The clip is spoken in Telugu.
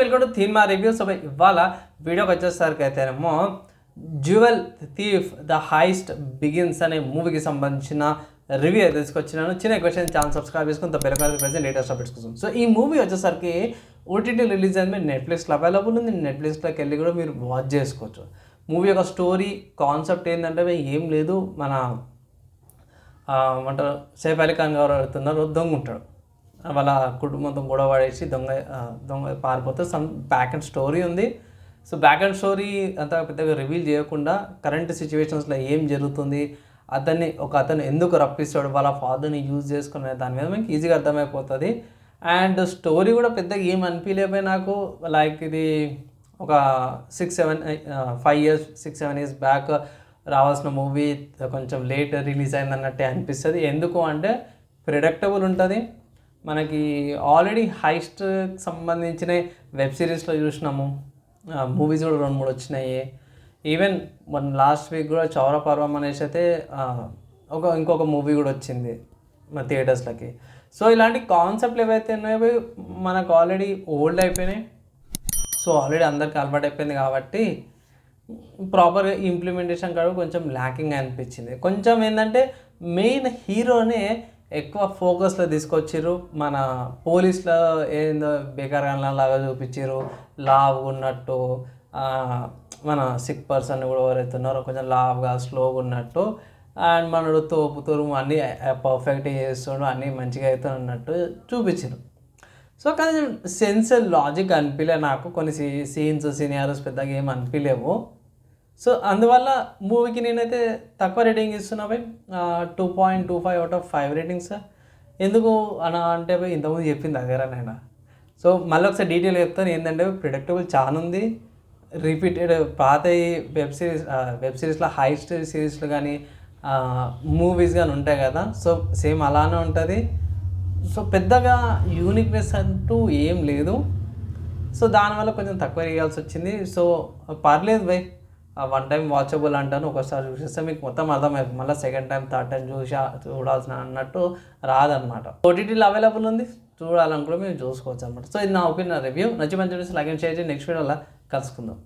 వెల్కమ్ టు థీన్ మా రివ్యూస్ ఇవాళ వీడియోకి వచ్చేసరికి అయితేనేమో jewel thief the heist begins అనే మూవీకి సంబంధించిన రివ్యూ అయితే తీసుకొచ్చినాను. చిన్న క్వశ్చన్ ఛానల్ సబ్స్క్రైబ్ చేసుకుని పెద్ద ప్రజెంట్ లేటెస్ట్ అప్డేట్స్ కోసం. సో ఈ మూవీ వచ్చేసరికి ఓటీటీ రిలీజ్ అయింది. నెట్ఫ్లిక్స్లో అవైలబుల్ ఉంది. నెట్ఫ్లిక్స్లోకి వెళ్ళి కూడా మీరు వాచ్ చేసుకోవచ్చు. మూవీ యొక్క స్టోరీ కాన్సెప్ట్ ఏంటంటే ఏం లేదు. మన అంటారు సైఫ్ సేఫ్ అలీ ఖాన్ గారు అడుగుతున్నారు దొంగ ఉంటాడు. వాళ్ళ కుటుంబంతో గొడవ పడేసి దొంగ దొంగ పారిపోతే సమ్ బ్యాక్ అండ్ స్టోరీ ఉంది. సో బ్యాక్ అండ్ స్టోరీ అంత పెద్దగా రివీల్ చేయకుండా కరెంట్ సిచ్యువేషన్స్లో ఏం జరుగుతుంది అతన్ని ఒక అతను ఎందుకు రప్పిస్తాడు వాళ్ళ ఫాదర్ని యూజ్ చేసుకునే దాని మీద మనకి ఈజీగా అర్థమైపోతుంది. అండ్ స్టోరీ కూడా పెద్దగా ఏం అనిపించలేపోయి నాకు లైక్ ఇది ఒక six seven five years six seven years back రావాల్సిన మూవీ కొంచెం లేట్ రిలీజ్ అయిందన్నట్టే అనిపిస్తుంది. ఎందుకు అంటే ప్రిడక్టబుల్ ఉంటుంది. మనకి ఆల్రెడీ హైస్ట్ సంబంధించిన వెబ్ సిరీస్లో చూసినాము. మూవీస్ కూడా రెండు మూడు వచ్చినాయి. ఈవెన్ మన లాస్ట్ వీక్ కూడా చౌర పర్వం అనేసి అయితే ఒక ఇంకొక మూవీ కూడా వచ్చింది మన థియేటర్స్లకి. సో ఇలాంటి కాన్సెప్ట్లు ఏవైతే ఉన్నాయో మనకు ఆల్రెడీ ఓల్డ్ అయిపోయినాయి. సో ఆల్రెడీ అందరికి అలవాటు అయిపోయింది కాబట్టి ప్రాపర్గా ఇంప్లిమెంటేషన్ కాడ కొంచెం ల్యాకింగ్ అనిపించింది. కొంచెం ఏంటంటే మెయిన్ హీరోనే ఎక్కువ ఫోకస్లో తీసుకొచ్చారు మన పోలీస్లో ఏందో బేకార్ లాగా చూపించారు లావ్ ఉన్నట్టు మన సిక్ పర్సన్ కూడా ఎవరైతే ఉన్నారో కొంచెం లావ్గా స్లోగా ఉన్నట్టు. అండ్ మనడు తోపు తురుము అన్నీ పర్ఫెక్ట్గా చేస్తుండు అన్నీ మంచిగా అవుతున్నట్టు చూపించారు సో కానీ సెన్స్ లాజిక్ అనిపించలే నాకు. కొన్ని సీ సీన్స్ సీనియర్స్ పెద్దగా ఏం అనిపించలేవు సో అందువల్ల మూవీకి నేనైతే తక్కువ రేటింగ్ ఇస్తున్నా భయ్ two point two five out of five ratings ఎందుకు అన అంటే భయ్ ఇంతకుముందు చెప్పింది అదేరా నేను సో మళ్ళీ ఒకసారి డీటెయిల్ చెప్తాను ఏంటంటే ప్రిడక్టబుల్ చాలా ఉంది. రిపీటెడ్ పాత వెబ్ సిరీస్ వెబ్ సిరీస్లో హై స్టోరీ సిరీస్లు కానీ మూవీస్ కానీ ఉంటాయి కదా. సో సేమ్ అలానే ఉంటుంది. సో పెద్దగా యూనిక్నెస్ అంటూ ఏం లేదు. సో దానివల్ల కొంచెం తక్కువ వేయాల్సి వచ్చింది. సో పర్లేదు బై. వన్ టైం వాచబుల్ అంటాను ఒకసారి చూసేస్తే మీకు మొత్తం అర్థమైపోతుంది మళ్ళీ సెకండ్ టైం థర్డ్ టైం చూసి చూడాల్సిన అన్నట్టు రాదనమాట ఓటీటీలో అవైలబుల్ ఉంది? చూడాలనుకుంటే మేము చూసుకోవచ్చు అనమాట సో ఇది నా ఒపీనియన్ రివ్యూ నచ్చి మంచి లైక్ అండ్ షేర్ చేసి నెక్స్ట్ వీడియోలో కలుసుకుందాం.